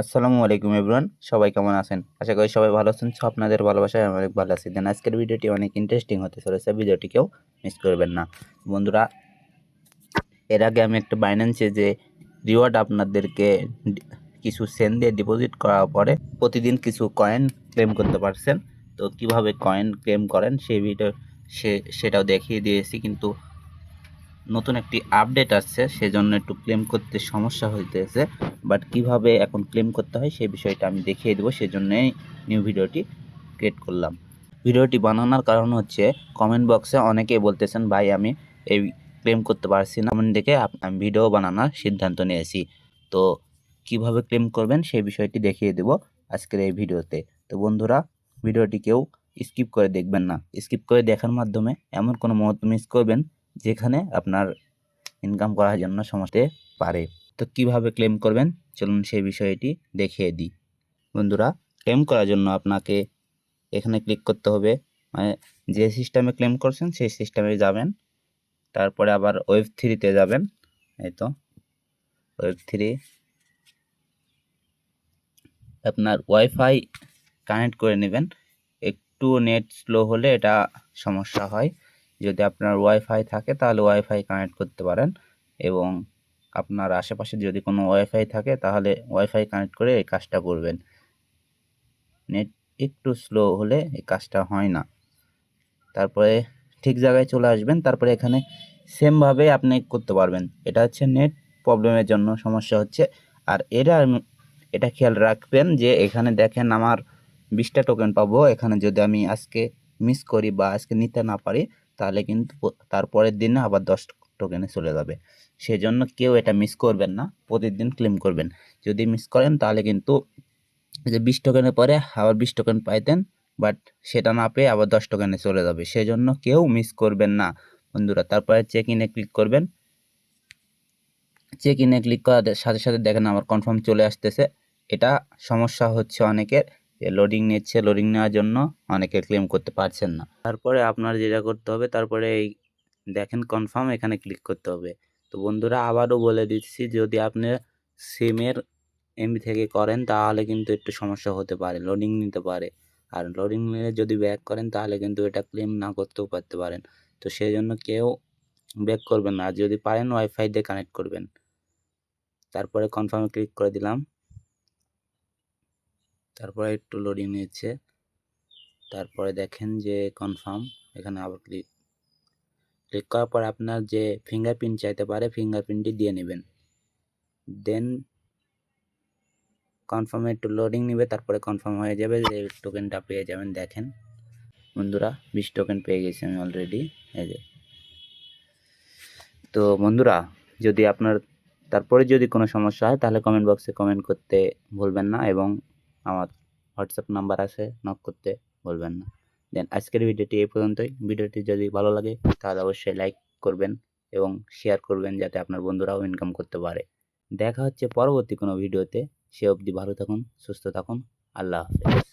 আসসালামু আলাইকুম এভরিওয়ান, সবাই কেমন আছেন? আশা করি সবাই ভালো আছেন, সো আপনাদের ভালোবাসায় আমি অনেক ভালো আছি। দেন আজকের ভিডিওটি অনেক ইন্টারেস্টিং হতে চলেছে, ভিডিওটি কেউ মিস করবেন না। বন্ধুরা, এর আগে আমি একটা বাইন্যান্সে যে রিওয়ার্ড আপনাদেরকে কিছু সেন দিয়ে ডিপোজিট করার পরে প্রতিদিন কিছু কয়েন ক্লেম করতে পারছেন। তো কীভাবে কয়েন ক্লেম করেন, সেই ভিডিও সে সেটাও দেখিয়ে দিয়েছি, কিন্তু নতুন একটি আপডেট আসছে, সেজন্য একটু ক্লেম করতে সমস্যা হইতেছে। বাট কীভাবে এখন ক্লেম করতে হয়, সেই বিষয়টা আমি দেখিয়ে দেবো, সেজন্যই নিউ ভিডিওটি ক্রিয়েট করলাম। ভিডিওটি বানানোর কারণ হচ্ছে কমেন্ট বক্সে অনেকেই বলতেছেন, ভাই, আমি এই ক্লেম করতে পারছি না। কমেন্ট দেখে আমি ভিডিও বানানোর সিদ্ধান্ত নিয়েছি। তো কীভাবে ক্লেম করবেন, সেই বিষয়টি দেখিয়ে দেব আজকের এই ভিডিওতে তো বন্ধুরা ভিডিওটি কেউ স্কিপ করে দেখবেন না। স্কিপ করে দেখার মাধ্যমে এমন কোনো মুহূর্ত মিস করবেন যেখানে আপনার ইনকাম করার জন্য সমস্যা হতে পারে। তো কীভাবে ক্লেম করবেন? চলুন সেই বিষয়টি দেখিয়ে দিই। বন্ধুরা ক্লেম করার জন্য আপনাকে এখানে ক্লিক করতে হবে। মানে যে সিস্টেমে ক্লেম করছেন, সেই সিস্টেমে যাবেন। তারপরে আবার ওয়েব থ্রিতে যাবেন। এই তো ওয়েব থ্রি আপনার ওয়াইফাই কানেক্ট করে নেবেন। একটু নেট স্লো হলে এটা সমস্যা হয়। যদি আপনার ওয়াইফাই থাকে, তাহলে ওয়াইফাই কানেক্ট করতে পারেন। এবং আপনার আশেপাশে যদি কোনো ওয়াইফাই থাকে, তাহলে ওয়াইফাই কানেক্ট করে এই কাজটা করবেন। নেট একটু স্লো হলে এই কাজটা হয় না। তারপরে ঠিক জায়গায় চলে আসবেন, তারপরে এখানে সেমভাবে আপনি করতে পারবেন। এটা হচ্ছে নেট প্রবলেমের জন্য সমস্যা হচ্ছে। আর এটা এটা খেয়াল রাখবেন যে এখানে দেখেন আমার বিশটা টোকেন পাবো। এখানে যদি আমি আজকে মিস করি বা আজকে নিতে না পারি তাহলে কিন্তু তারপরের দিনে আবার দশ টোকেনে চলে যাবে। সেজন্য কেউ এটা মিস করবেন না, প্রতিদিন ক্লেম করবেন। যদি মিস করেন তাহলে কিন্তু যে বিশ টোকেনের পরে আবার বিশ টোকেন পাইতেন বাট সেটা না পেয়ে আবার দশ টোকেনে চলে যাবে। সেজন্য কেউ মিস করবেন না, বন্ধুরা। তারপরে চেক ইনে ক্লিক করবেন। চেক ইনে ক্লিক করার সাথে সাথে দেখেন আমার কনফার্ম চলে আসতেছে। এটা সমস্যা হচ্ছে অনেকের। লোডিং নিচ্ছে লোডিং নেওয়ার জন্য অনেকে ক্লেম করতে পারছেন না। তারপরে আপনার যেটা করতে হবে, তারপরে এই দেখেন কনফার্ম এখানে ক্লিক করতে হবে। তো বন্ধুরা, আবারও বলে দিচ্ছি, যদি আপনি সিমের এমবি থেকে করেন, তাহলে কিন্তু একটু সমস্যা হতে পারে লোডিং নিতে পারে। আর লোডিং নিয়ে যদি ব্যাক করেন, তাহলে কিন্তু এটা ক্লেম না করতেও পারতে পারেন। তো সেই জন্য কেউ ব্যাক করবেন না। আর যদি পারেন ওয়াইফাই দিয়ে কানেক্ট করবেন। তারপরে কনফার্মে ক্লিক করে দিলাম। তারপরে একটু লোডিং নিচ্ছে। তারপরে দেখেন যে কনফার্ম এখানে আবার ক্লিক ক্লিক করার পর আপনার যে ফিঙ্গারপ্রিন্ট চাইতে পারে ফিঙ্গারপ্রিন্টটি দিয়ে নেবেন। দেন কনফার্মে একটু লোডিং নেবে, তারপরে কনফার্ম হয়ে যাবে যে টোকেনটা পেয়ে যাবেন। দেখেন, বন্ধুরা, বিশ টোকেন পেয়ে গেছি আমি অলরেডি এই যে। তো বন্ধুরা, যদি আপনার, তারপরে যদি কোনো সমস্যা হয়, তাহলে কমেন্ট বক্সে কমেন্ট করতে ভুলবেন না এবং আমার হোয়াটসঅ্যাপ নাম্বার আছে নক করতে বলবেন না। দেন, আজকের ভিডিওটি এই পর্যন্তই। ভিডিওটি যদি ভালো লাগে, তাহলে অবশ্যই লাইক করবেন এবং শেয়ার করবেন যাতে আপনার বন্ধুরাও ইনকাম করতে পারে। দেখা হচ্ছে পরবর্তী কোনো ভিডিওতে। সে অবধি ভালো থাকুন, সুস্থ থাকুন। আল্লাহ হাফেজ।